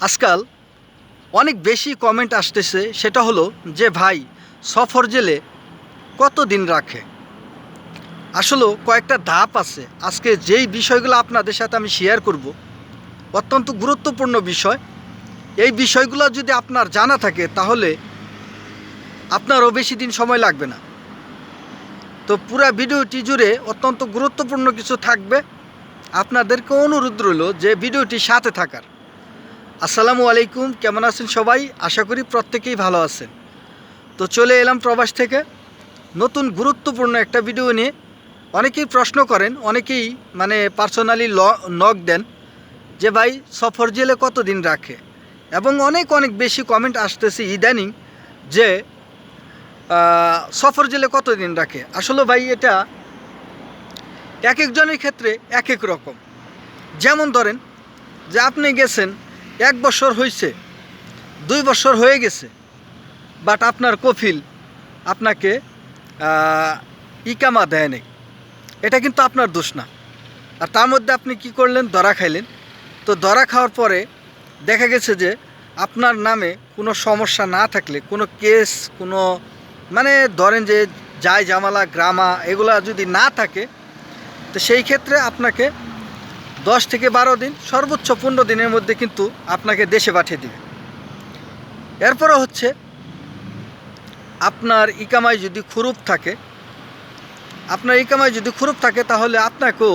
আজকাল অনেক বেশি কমেন্ট আসতেছে, সেটা হলো যে, ভাই, সফর জেলে কত দিন রাখে? আসলে কয়েকটা ধাপ আছে। আজকে যেই বিষয়গুলো আপনাদের সাথে আমি শেয়ার করব, অত্যন্ত গুরুত্বপূর্ণ বিষয়। এই বিষয়গুলো যদি আপনার জানা থাকে, তাহলে আপনারও বেশি দিন সময় লাগবে না। তো পুরা ভিডিওটি জুড়ে অত্যন্ত গুরুত্বপূর্ণ কিছু থাকবে। আপনাদেরকে অনুরোধ রইল যে, ভিডিওটি সাথে থাকার। আসসালামু আলাইকুম, কেমন আছেন সবাই? আশা করি প্রত্যেকেই ভালো আছেন। তো চলে এলাম প্রবাস থেকে। নতুন গুরুত্বপূর্ণ একটা ভিডিও নিয়ে। অনেকেই প্রশ্ন করেন, অনেকেই মানে পার্সোনালি নক দেন যে, ভাই, সফর জেলে কতদিন রাখে? এবং অনেক অনেক বেশি কমেন্ট আসতেছে ইদানিং যে সফর জেলে কতদিন রাখে? আসলে ভাই, এটা এক একজনের ক্ষেত্রে এক এক রকম। যেমন ধরেন যে, আপনি গেছেন এক বছর হয়েছে দুই বছর হয়ে গেছে বাট আপনার কফিল আপনাকে ইকামা দেয় নেই। এটা কিন্তু আপনার দোষ না। আর তার মধ্যে আপনি কি করলেন? দরা খাইলেন। তো দরা খাওয়ার পরে দেখা গেছে যে আপনার নামে কোনো সমস্যা না থাকলে, কোনো কেস, কোনো মানে ধরেন যে যায় জামালা গ্রামা, এগুলা যদি না থাকে, তো সেই ক্ষেত্রে আপনাকে দশ থেকে বারো দিন, সর্বোচ্চ পনেরো দিনের মধ্যে কিন্তু আপনাকে দেশে পাঠিয়ে দিবে। এরপরে হচ্ছে, আপনার ইকামায় যদি খুরুপ থাকে, আপনার ইকামায় যদি খুরুপ থাকে, তাহলে আপনাকেও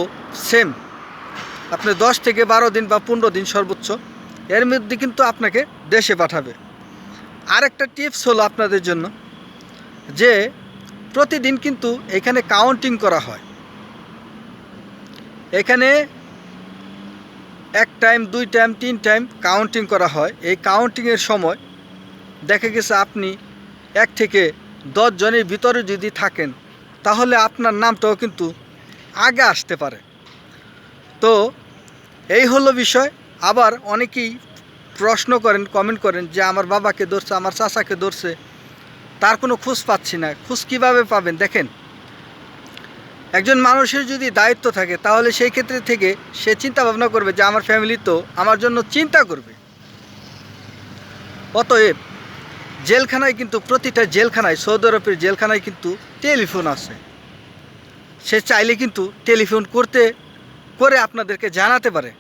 সেম আপনি দশ থেকে বারো দিন বা পনেরো দিন সর্বোচ্চ, এর মধ্যে কিন্তু আপনাকে দেশে পাঠাবে। আরেকটা টিপস হলো আপনাদের জন্য, যে প্রতিদিন কিন্তু এখানে কাউন্টিং করা হয়। এখানে এক টাইম দুই টাইম তিন টাইম কাউন্টিং করা হয়। এই কাউন্টিংয়ের সময় দেখা গেছে আপনি এক থেকে জনের ভিতরে যদি থাকেন, তাহলে আপনার নামটাও কিন্তু আগে আসতে পারে। তো এই হলো বিষয়। আবার অনেকেই প্রশ্ন করেন কমেন্ট করেন যে আমার বাবাকে ধরছে, আমার চাচাকে ধরছে, তার কোনো খোঁজ পাচ্ছি না। খোঁজ কীভাবে পাবেন? দেখেন একজন মানুষের যদি দায়িত্ব থাকে, তাহলে সেই ক্ষেত্রে থেকে সে চিন্তা ভাবনা করবে যে আমার ফ্যামিলি তো আমার জন্য চিন্তা করবে। অতএব জেলখানায় কিন্তু প্রতিটা জেলখানায়, সৌদি আরবের জেলখানায় কিন্তু টেলিফোন আছে। সে চাইলে কিন্তু টেলিফোন করতে, করে আপনাদেরকে জানাতে পারে।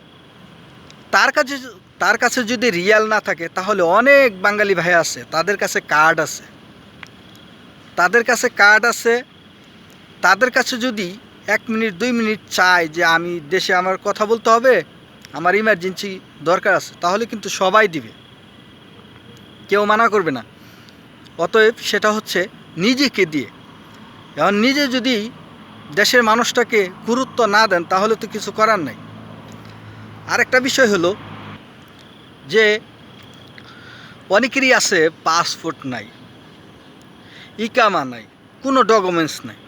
তার কাছে তার কাছে যদি রিয়াল না থাকে, তাহলে অনেক বাঙালি ভাই আছে, তাদের কাছে কার্ড আছে। তাদের কাছে কার্ড আছে তাদের কাছে যদি এক মিনিট, দুই মিনিট চায় যে আমি দেশে আমার কথা বলতে হবে, আমার ইমার্জেন্সি দরকার আছে, তাহলে কিন্তু সবাই দিবে। কেউ মানা করবে না। অতএব সেটা হচ্ছে নিজেকে দিয়ে। এখন নিজে যদি দেশের মানুষটাকে গুরুত্ব না দেন, তাহলে তো কিছু করার নাই। আরেকটা বিষয় হলো যে অনেকেরই আছে পাসপোর্ট নাই, ইকামা নাই, কোনো ডকুমেন্টস নাই।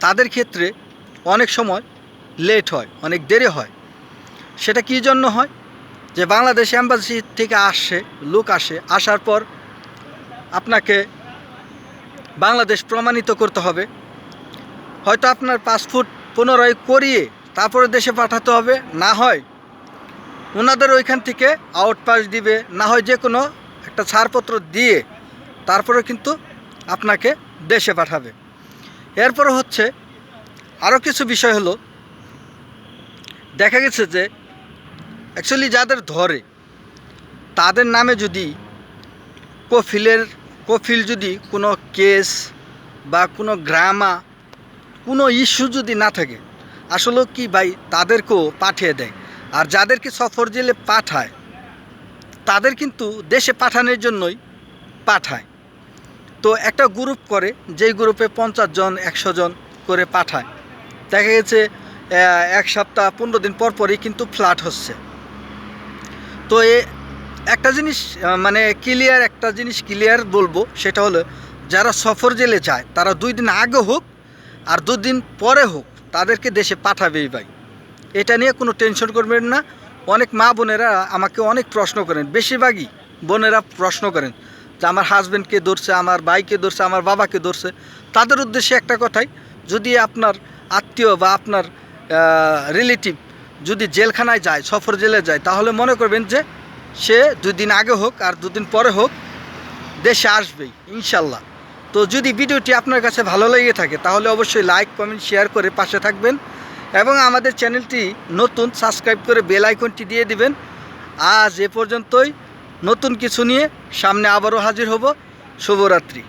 তাদের ক্ষেত্রে অনেক সময় লেট হয়, অনেক দেরি হয়। সেটা কী জন্য হয়? যে বাংলাদেশ অ্যাম্বাসি থেকে আসে, লোক আসে, আসার পর আপনাকে বাংলাদেশ প্রমাণিত করতে হবে। হয়তো আপনার পাসপোর্ট পুনরায় করিয়ে তারপরে দেশে পাঠাতে হবে, না হয় ওনাদের ওইখান থেকে আউট পাস দিবে, না হয় যে কোনো একটা ছাড়পত্র দিয়ে তারপরে কিন্তু আপনাকে দেশে পাঠাবে। এরপর হচ্ছে আরও কিছু বিষয় হলো, দেখা গেছে যে অ্যাকচুয়ালি যাদের ধরে, তাদের নামে যদি কফিলের, কফিল যদি কোনো কেস বা কোনো গ্রামা, কোনো ইস্যু যদি না থাকে আসলে কি ভাই তাদেরকেও পাঠিয়ে দেয়। আর যাদেরকে সফর জেলে পাঠায়, তাদের কিন্তু দেশে পাঠানোর জন্যই পাঠায়। তো একটা গ্রুপ করে, যেই গ্রুপে পঞ্চাশ জন, একশো জন করে পাঠায়। দেখা গেছে এক সপ্তাহ, পনেরো দিন পর পরই কিন্তু ফ্ল্যাট হচ্ছে। তো এ, একটা জিনিস মানে ক্লিয়ার একটা জিনিস ক্লিয়ার বলব, সেটা হলো, যারা সফর জেলে যায়, তারা দুই দিন আগে হোক, আর দুদিন পরে হোক, তাদেরকে দেশে পাঠাবেই ভাই। এটা নিয়ে কোনো টেনশন করবেন না। অনেক মা বোনেরা আমাকে অনেক প্রশ্ন করেন, বেশিরভাগই বোনেরা প্রশ্ন করেন যে আমার হাজব্যান্ডকে ধরছে, আমার ভাইকে ধরছে, আমার বাবাকে ধরছে, তাদের উদ্দেশ্যে একটা কথাই, যদি আপনার আত্মীয় বা আপনার রিলেটিভ যদি জেলখানায় যায়, সফর জেলে যায়, তাহলে মনে করবেন যে সে দুই দিন আগে হোক আর দুদিন পরে হোক, দেশে আসবেই, ইনশাল্লাহ। তো যদি ভিডিওটি আপনার কাছে ভালো লেগে থাকে, তাহলে অবশ্যই লাইক কমেন্ট শেয়ার করে পাশে থাকবেন এবং আমাদের চ্যানেলটি নতুন সাবস্ক্রাইব করে বেল আইকনটি দিয়ে দিবেন। আজ এ পর্যন্তই। নতুন কিছু নিয়ে সামনে আবারও হাজির হব। শুভরাত্রি।